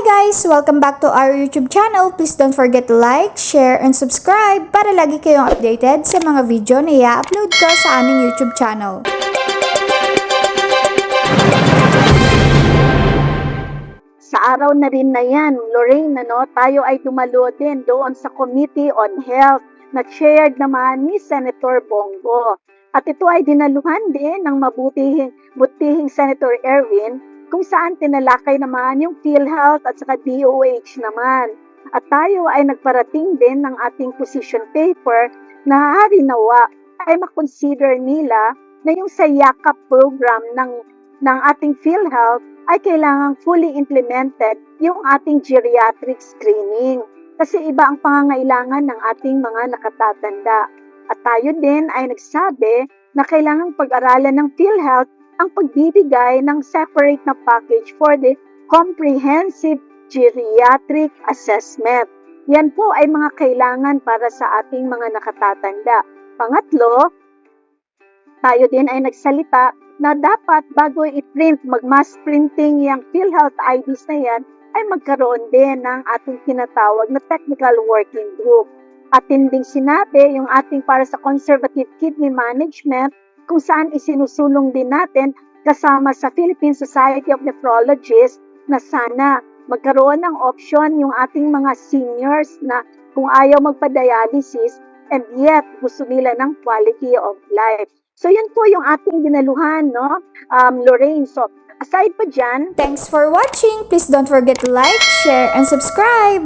guys! Welcome back to our YouTube channel. Please don't forget to like, share, and subscribe para lagi kayong updated sa mga video na i-upload ko sa aming YouTube channel. Sa araw na rin na yan, Lorraine, ano, tayo ay dumalo din doon sa Committee on Health na chaired naman ni Senator Bongo. At ito ay dinaluhan din ng mabutihing butihing Senator Erwin kung saan tinalakay naman yung PhilHealth at saka DOH naman. At tayo ay nagparating din ng ating position paper na harinawa ay makonsider nila na yung sa YAKAP program ng, ng ating PhilHealth ay kailangang fully implemented yung ating geriatric screening. Kasi iba ang pangangailangan ng ating mga nakatatanda. At tayo din ay nagsabi na kailangang pag-aralan ng PhilHealth ang pagbibigay ng separate na package for the comprehensive geriatric assessment. Yan po ay mga kailangan para sa ating mga nakatatanda. Pangatlo, tayo din ay nagsalita na dapat bago i-print, mag-mass printing yung PhilHealth IDs na yan, ay magkaroon din ng ating tinatawag na technical working group. At ding sinabi yung ating para sa conservative kidney management kung saan isinusulong din natin kasama sa Philippine Society of Nephrologists na sana magkaroon ng option yung ating mga seniors na kung ayaw magpa-dialysis and yet gusto nila ng quality of life. So yun po yung ating dinaluhan, no? Um, Lorraine, so aside pa dyan, Thanks for watching! Please don't forget to like, share, and subscribe!